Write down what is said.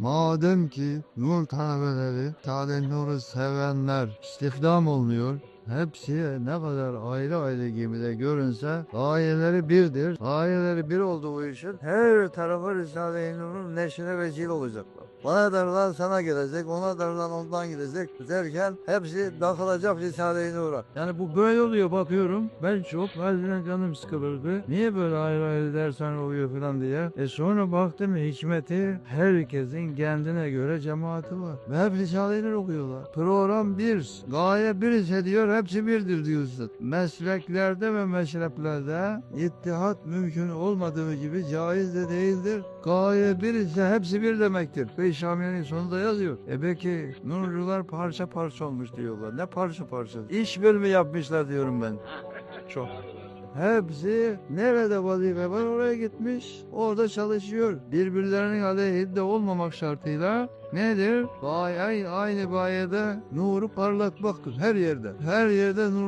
Madem ki nur talebeleri, Sade Nur'u sevenler istihdam oluyor. Hepsi ne kadar ayrı ayrı gemide görünse gayeleri birdir. Gayeleri bir olduğu için her tarafa Risale-i Nur'un neşrine vesile olacaklar. Bana darlan sana gelecek, ona darlan ondan gidecek derken hepsi takılacak Risale-i Nur'a. Yani bu böyle oluyor bakıyorum. Ben çok bazen canım sıkılırdı. Niye böyle ayrı ayrı dersen oluyor falan diye. E sonra baktım hikmeti herkesin kendine göre cemaati var. Ve hep Risale-i Nur okuyorlar. Program bir. Gaye bir ise diyor hepsi birdir diyorsun. Mesleklerde ve meşreplerde ittihat mümkün olmadığı gibi caiz de değildir. Gaye bir ise hepsi bir demektir. Ve Şamiye'nin sonunda yazıyor. E belki Nurcular parça parça olmuş diyorlar. Ne parça parça? İş bölümü yapmışlar diyorum ben. Çok. Hepsi nerede vazife var oraya gitmiş. Orada çalışıyor. Birbirlerinin aleyhinde olmamak şartıyla nedir? Gaye, aynı gayede nuru parlatmaktır her yerde. Her yerde nurlar